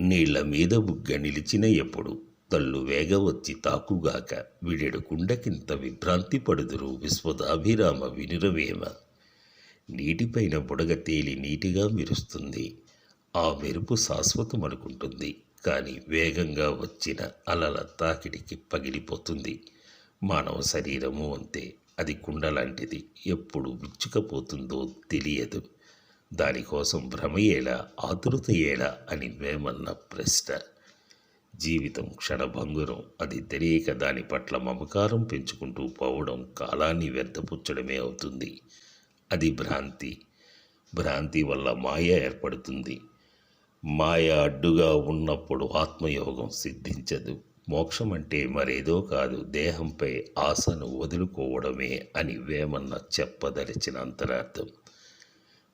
నీళ్ళ మీద బుగ్గ నిలిచిన ఎప్పుడు తల్లు వేగవచ్చి తాకుగాక విడెడు కుండకింత విభ్రాంతి పడుదురు విశ్వదాభిరామ వినురవేమ. నీటిపైన బుడగ తేలి నీటిగా మెరుస్తుంది. ఆ మెరుపు శాశ్వతమనుకుంటుంది. కానీ వేగంగా వచ్చిన అలల తాకిడికి పగిలిపోతుంది. మానవ శరీరము అంతే. అది కుండ లాంటిది ఎప్పుడు విచ్చుకపోతుందో తెలియదు. దానికోసం భ్రమయేలా ఆతురత అని వేమన్న ప్రశ్న. జీవితం క్షణభంగురం. అది తెలియక దాని పట్ల మమకారం పెంచుకుంటూ పోవడం కాలాన్ని వ్యర్థపుచ్చడమే అవుతుంది. అది భ్రాంతి. భ్రాంతి వల్ల మాయ ఏర్పడుతుంది. మాయ అడ్డుగా ఉన్నప్పుడు ఆత్మయోగం సిద్ధించదు. మోక్షం అంటే మరేదో కాదు. దేహంపై ఆశను వదులుకోవడమే అని వేమన్న చెప్పదలిచిన అంతరార్థం.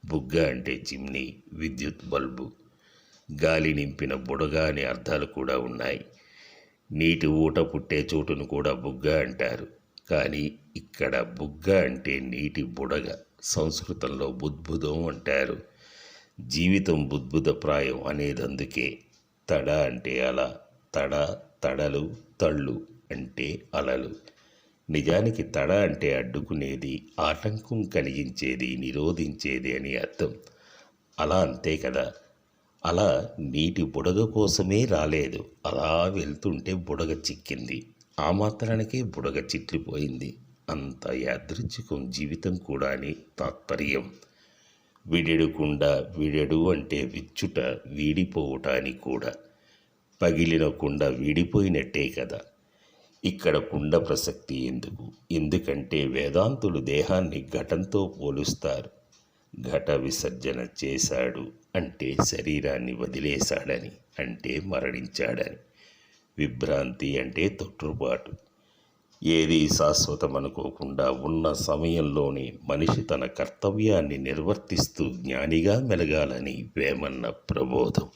బుగ్గ అంటే చిమ్నీ విద్యుత్ బల్బు. గాలి నింపిన బుడగ అనే అర్థాలు కూడా ఉన్నాయి. నీటి ఊట పుట్టే చోటును కూడా బుగ్గ అంటారు. కానీ ఇక్కడ బుగ్గ అంటే నీటి బుడగ. సంస్కృతంలో బుద్భుదం అంటారు. జీవితం బుద్భుతప్రాయం అనేది అందుకే తడ అంటే అల తడ తడలు తళ్ళు అంటే అలలు. నిజానికి తడ అంటే అడ్డుకునేది ఆటంకం కలిగించేది నిరోధించేది అని అర్థం. అలా అంతే కదా. అలా నీటి బుడగ కోసమే రాలేదు. అలా వెళ్తుంటే బుడగ చిక్కింది. ఆ మాత్రానికే బుడగ చిట్లిపోయింది అంత యాదృచ్ఛికం జీవితం కూడా అని తాత్పర్యం. విడెడుకుండా విడెడు అంటే విచ్చుట వీడిపోవుట అని కూడా. పగిలినకుండా వీడిపోయినట్టే కదా. ఇక్కడ కుండ ప్రసక్తి ఎందుకు? ఎందుకంటే వేదాంతులు దేహాన్ని ఘటంతో పోలుస్తారు. ఘట విసర్జన చేశాడు అంటే శరీరాన్ని వదిలేశాడని అంటే మరణించాడని. విభ్రాంతి అంటే తొట్టుబాటు ఏది శాశ్వతమనుకోకుండా ఉన్న సమయంలోనే మనిషి తన కర్తవ్యాన్ని నిర్వర్తిస్తూ జ్ఞానిగా మెలగాలని వేమన్న ప్రబోధం.